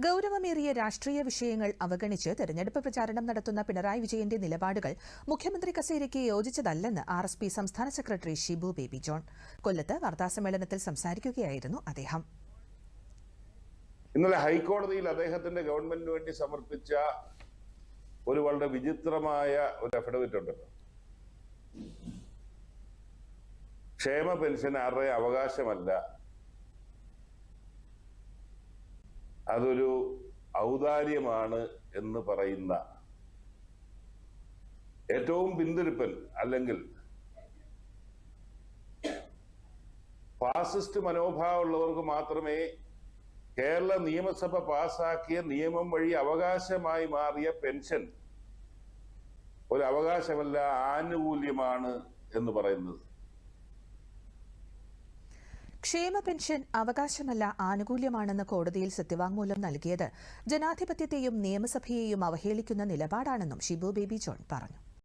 ഗൌരവമേറിയ രാഷ്ട്രീയ വിഷയങ്ങൾ അവഗണിച്ച് തെരഞ്ഞെടുപ്പ് പ്രചാരണം നടത്തുന്ന പിണറായി വിജയന്റെ നിലപാടുകൾ മുഖ്യമന്ത്രി കസേരയ്ക്ക് യോജിച്ചതല്ലെന്ന് ആർ എസ് പി സംസ്ഥാന സെക്രട്ടറി ഷിബു ബേബി ജോൺ. കൊല്ലത്ത് വാർത്താസമ്മേളനത്തിൽ സംസാരിക്കുകയായിരുന്നു അദ്ദേഹം. ഇന്നലെ ഹൈക്കോടതിയിൽ അദ്ദേഹത്തിന്റെ ഗവൺമെന്റിന് വേണ്ടി സമർപ്പിച്ച ഒരു വളരെ വിചിത്രമായ ഒരു അഫിഡവിറ്റ് ഉണ്ടല്ലോ ക്ഷേമ പെൻഷൻ ആരുടെ അവകാശമല്ല അതൊരു ഔദാര്യമാണ് എന്ന് പറയുന്ന ഏറ്റവും പിന്തിരിപ്പൻ അല്ലെങ്കിൽ ഫാസിസ്റ്റ് മനോഭാവമുള്ളവർക്ക് മാത്രമേ കേരള നിയമസഭ പാസാക്കിയ നിയമം വഴി അവകാശമായി മാറിയ പെൻഷൻ ഒരു അവകാശമല്ല ആനുകൂല്യമാണ് എന്ന് പറയുന്നത്. ക്ഷേമ പെൻഷൻ അവകാശമല്ല ആനുകൂല്യമാണെന്ന് കോടതിയിൽ സത്യവാങ്മൂലം നൽകിയത്. ജനാധിപത്യത്തെയും നിയമസഭയെയും അവഹേളിക്കുന്ന നിലപാടാണെന്നും ഷിബു ബേബി ജോൺ പറഞ്ഞു.